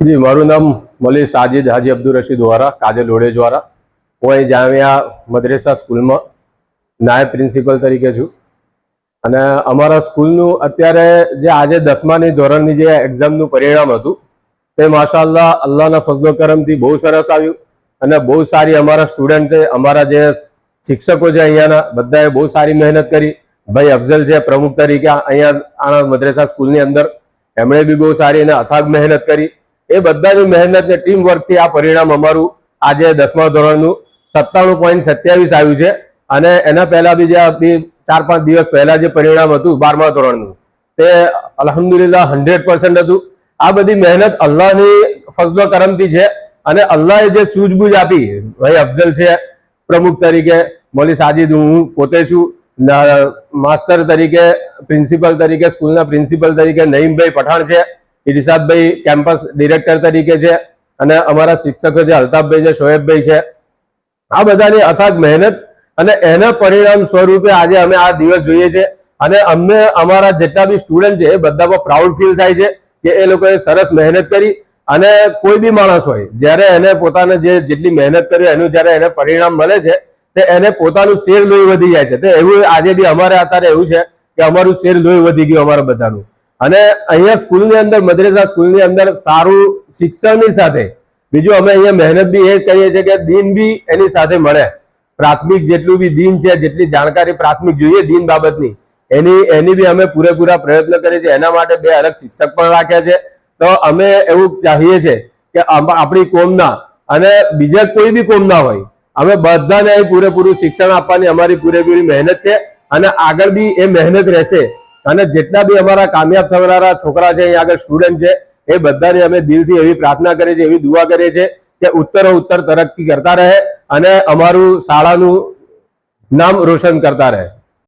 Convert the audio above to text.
જી, મારું નામ મલી સાજિદ હાજી અબ્દુલ રશીદ વોરા, કાજલ ઓડેજ દ્વારા હું અહીં જામિયા મદ્રેસા સ્કૂલમાં નાયબ પ્રિન્સિપલ તરીકે છું. અને અમારા સ્કૂલનું અત્યારે જે આજે દસમાની ધોરણની જે એક્ઝામનું પરિણામ હતું, તે માશાલ્લાહ અલ્લાહના ફજલો કરમથી બહુ સરસ આવ્યું. અને બહુ સારી અમારા સ્ટુડન્ટ છે, અમારા જે શિક્ષકો છે અહીંયાના, બધાએ બહુ સારી મહેનત કરી. ભાઈ અફઝલ છે, પ્રમુખ તરીકે અહીંયા આણંદ મદ્રેસા સ્કૂલની અંદર, એમણે બી બહુ સારી અને અથાગ મહેનત કરી. એ બધાની મહેનત ને ટીમ વર્કથી આ પરિણામ અમારું આજે દસમા ધોરણનું સત્તાણું પોઈન્ટ સત્યાવીસ આવ્યું છે. અને એના પહેલા બી જે ચાર પાંચ દિવસ પહેલા જે પરિણામ હતું બારમા ધોરણનું, તે અલહમદુલિલ્લા હંડ્રેડ પર્સન્ટ હતું. આ બધી મહેનત અલ્લાહની ફઝલો કરમથી છે અને અલ્લાહે જે સૂઝબૂઝ આપી, ભાઈ અફઝલ છે પ્રમુખ તરીકે, મોલી સાજીદ હું પોતે છું માસ્તર તરીકે, પ્રિન્સિપલ તરીકે, સ્કૂલના પ્રિન્સિપલ તરીકે, નઈમભાઈ પઠાણ છે. ઇરશાદભાઈ કેમ્પસ ડિરેક્ટર તરીકે છે અને અમારા શિક્ષકો છે, અલ્તાફભાઈ છે, શોએબભાઈ છે. આ બધાની અથાગ મહેનત અને એના પરિણામ સ્વરૂપે આજે અમે આ દિવસ જોઈએ છે અને અમને અમારા જેટલા બી સ્ટુડન્ટ છે એ બધામાં પ્રાઉડ ફીલ થાય છે કે એ લોકોએ સરસ મહેનત કરી અને કોઈ બી માણસ હોય, જ્યારે એને પોતાને જે જેટલી મહેનત કરી એનું જ્યારે એને પરિણામ મળે છે, તે એને પોતાનું શેર લોહી વધી જાય છે. તે એવું આજે બી અમારે અત્યારે એવું છે કે અમારું શેર લોહી વધી ગયું અમારા બધાનું. અને અહીંયા સ્કૂલની અંદર, મદ્રેસા સ્કૂલની અંદર સારું શિક્ષણની સાથે, બીજું અમે અહીંયા મહેનત બી એ કરીએ છીએ કે દિન બી એની સાથે મળે. પ્રાથમિક જેટલું બી દિન છે, જેટલી જાણકારી પ્રાથમિક જોઈએ દિન બાબતની, એની એની બી અમે પૂરેપૂરા પ્રયત્ન કરીએ છીએ. એના માટે બે અલગ શિક્ષક પણ રાખ્યા છે. તો અમે એવું ચાહીએ છીએ કે આપણી કોમના અને બીજા કોઈ બી કોમના હોય, અમે બધાને પૂરેપૂરું શિક્ષણ આપવાની અમારી પૂરેપૂરી મહેનત છે અને આગળ બી એ મહેનત રહેશે. અને જેટલા બી અમારા કામયાબ થનારા છોકરા છે અહીંયા આગળ સ્ટુડન્ટ છે, એ બધાની અમે દિલથી એવી પ્રાર્થના કરીએ છીએ, એવી દુઆ કરીએ છીએ કે ઉત્તરો ઉત્તર તરક્કી કરતા રહે અને અમારું શાળાનું નામ રોશન કરતા રહે.